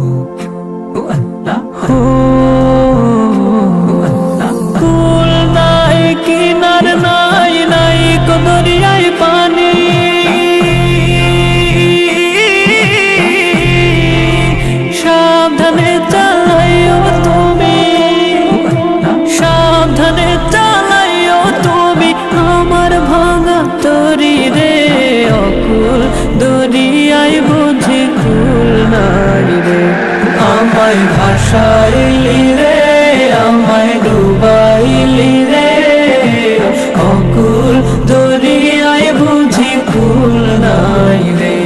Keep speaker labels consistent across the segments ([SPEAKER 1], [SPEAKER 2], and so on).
[SPEAKER 1] কুল ভাসাইলি রে, আমায় ডুবাইলি রে। অকুল দরিয়ায় বুঝি কুল নাই রে।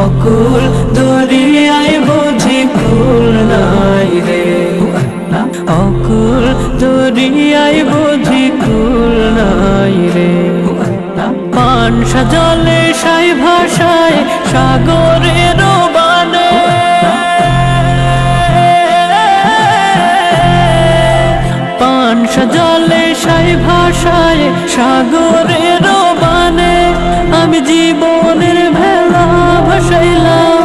[SPEAKER 1] অকুল দরিয়ায় বুঝি কুল নাই রে। অকুল দরিয়ায় বুঝি কুল নাই রে। পান সাজলে সাই ভাষায় সাগরের সাজলে সাই ভাষায়, সাগরের বানে আমি জীবনের ভেলা ভাসাইলাম।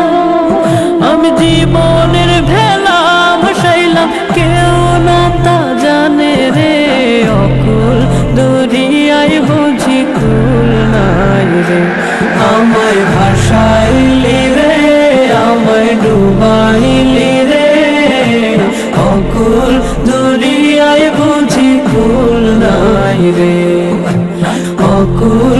[SPEAKER 1] আমি জীবনের ভেলা ভাসাইলাম। কেউ না তা জানে রে, অকুল দরিয়ায় বুঝি কুল নাই রে। আমায় ভাসাইলি দরিয়ায় বুঝি ভুল নাই রে। অকুল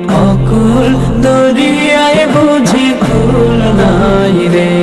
[SPEAKER 1] রে